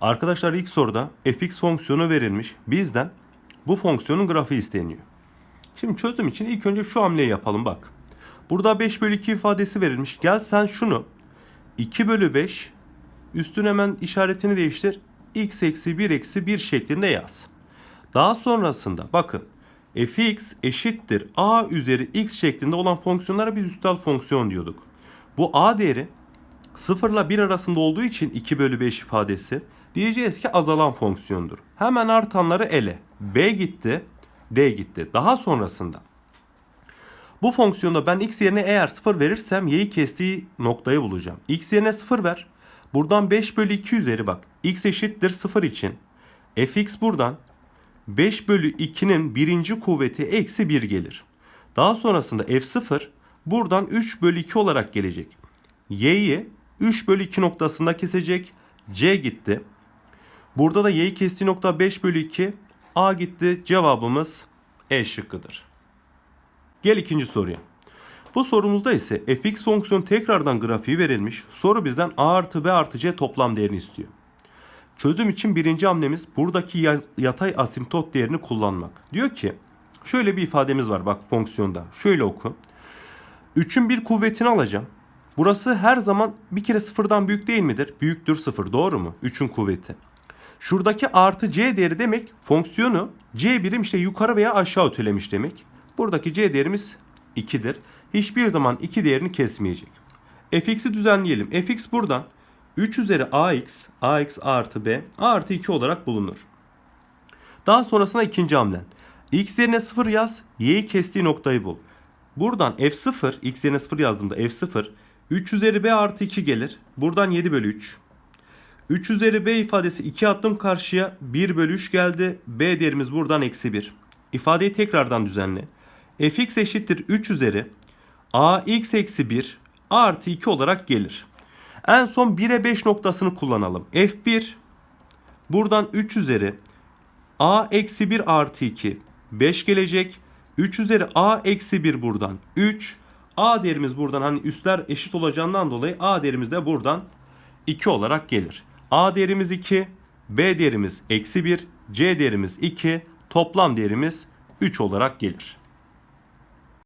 Arkadaşlar ilk soruda fx fonksiyonu verilmiş. Bizden bu fonksiyonun grafiği isteniyor. Şimdi çözüm için ilk önce şu hamleyi yapalım bak. Burada 5 bölü 2 ifadesi verilmiş. Gel sen şunu 2 bölü 5 üstün hemen işaretini değiştir. x eksi 1 eksi 1 şeklinde yaz. Daha sonrasında bakın fx eşittir a üzeri x şeklinde olan fonksiyonlara biz üstel fonksiyon diyorduk. Bu a değeri 0 ile 1 arasında olduğu için 2 bölü 5 ifadesi diyeceğiz ki azalan fonksiyondur. Hemen artanları ele. b gitti, d gitti. Daha sonrasında bu fonksiyonda ben x yerine eğer 0 verirsem y'yi kestiği noktayı bulacağım. x yerine 0 ver. Buradan 5 bölü 2 üzeri bak. x eşittir 0 için. fx buradan 5 bölü 2'nin birinci kuvveti eksi 1 gelir. Daha sonrasında f0 buradan 3 bölü 2 olarak gelecek. y'yi 3 bölü 2 noktasında kesecek. c gitti. Burada da y'yi kestiği nokta 5 bölü 2. a gitti. Cevabımız E şıkkıdır. Gel ikinci soruya. Bu sorumuzda ise fx fonksiyonu tekrardan grafiği verilmiş. Soru bizden a artı b artı c toplam değerini istiyor. Çözüm için birinci hamlemiz buradaki ya- yatay asimtot değerini kullanmak. Diyor ki şöyle bir ifademiz var bak fonksiyonda. Şöyle oku. 3'ün bir kuvvetini alacağım. Burası her zaman bir kere sıfırdan büyük değil midir? Büyüktür sıfır doğru mu? 3'ün kuvveti. Şuradaki artı c değeri demek fonksiyonu c birim işte yukarı veya aşağı ötelemiş demek. Buradaki c değerimiz 2'dir. Hiçbir zaman 2 değerini kesmeyecek. fx'i düzenleyelim. fx buradan 3 üzeri ax, ax artı b, artı 2 olarak bulunur. Daha sonrasında ikinci hamlen. x yerine 0 yaz, y'yi kestiği noktayı bul. Buradan f0, x yerine 0 yazdığımda f0, 3 üzeri b artı 2 gelir. Buradan 7 bölü 3. 3 üzeri b ifadesi 2 attım karşıya 1 bölü 3 geldi. b değerimiz buradan eksi 1. İfadeyi tekrardan düzenle. fx eşittir 3 üzeri ax eksi 1 artı 2 olarak gelir. En son 1'e 5 noktasını kullanalım. f1 buradan 3 üzeri a eksi 1 artı 2 5 gelecek. 3 üzeri a eksi 1 buradan 3. a değerimiz buradan hani üstler eşit olacağından dolayı a değerimiz de buradan 2 olarak gelir. A değerimiz 2, B değerimiz eksi 1, C değerimiz 2, toplam değerimiz 3 olarak gelir.